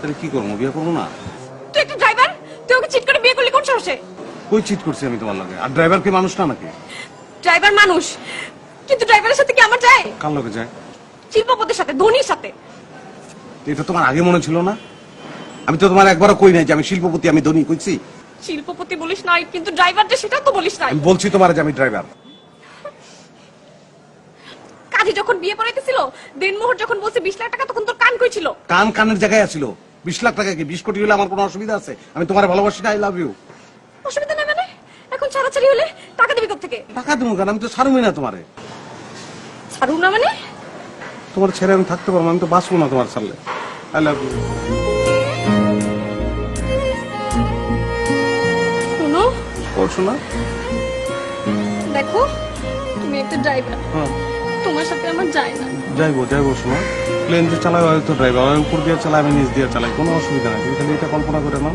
তাহলে কি করব? বিয়ে করব না? তুই একটা ড্রাইভার তুই ওকে চিট করে বিয়ে করলি কোন সাহসে? কই চিট করছি আমি তোমার লাগে? আর ড্রাইভার কি মানুষ না নাকি? ড্রাইভার মানুষ। কিন্তু ড্রাইভারের সাথে কি আমার যায়? কার লোকে যায়? শিল্পপতির সাথে ধোনির সাথে। এটা তোমার আগে মনে ছিল না? আমি তো তোমার একবারও কই নাই যে আমি শিল্পপতি আমি ধনী কইছি? শিল্পপতি বলিস নাই কিন্তু ড্রাইভার যে সেটা তো বলিস নাই। আমি বলছি তোমার যে আমি ড্রাইভার কাজী যখন বিয়ে পড়াইতেছিল দিনমোহর যখন বলছে বিশ লাখ টাকা তখন তোর কান কইছিল কান কানের জায়গায় আছিল। বিশ লাখ টাকা কি? বিশ কোটি হলে আমার কোনো অসুবিধা আছে? আমি তোমার ভালোবাসি না আই লাভ ইউ অসুবিধা নেই মানে? এখন ছাড়াছাড়ি হলে টাকা দিবি থেকে টাকা দেবো কেন? আমি তো ছাড়বই না তোমারে। ছাড়ু না মানে? তোমার ছেড়ে আমি থাকতে পারব আমি তো বাঁচবো না তোমার ছাড়লে। আই লাভ ইউ শোনো। না দেখো তুমি একটা ড্রাইভার হ্যাঁ। তোমার শোনো প্লেন যে চালাই হয়তো ড্রাইভার উপর দিয়ে চালাই আমি নিচ দিয়ে চালাই কোনো অসুবিধা নাই। তুমি খালি এটা কল্পনা করে নাও।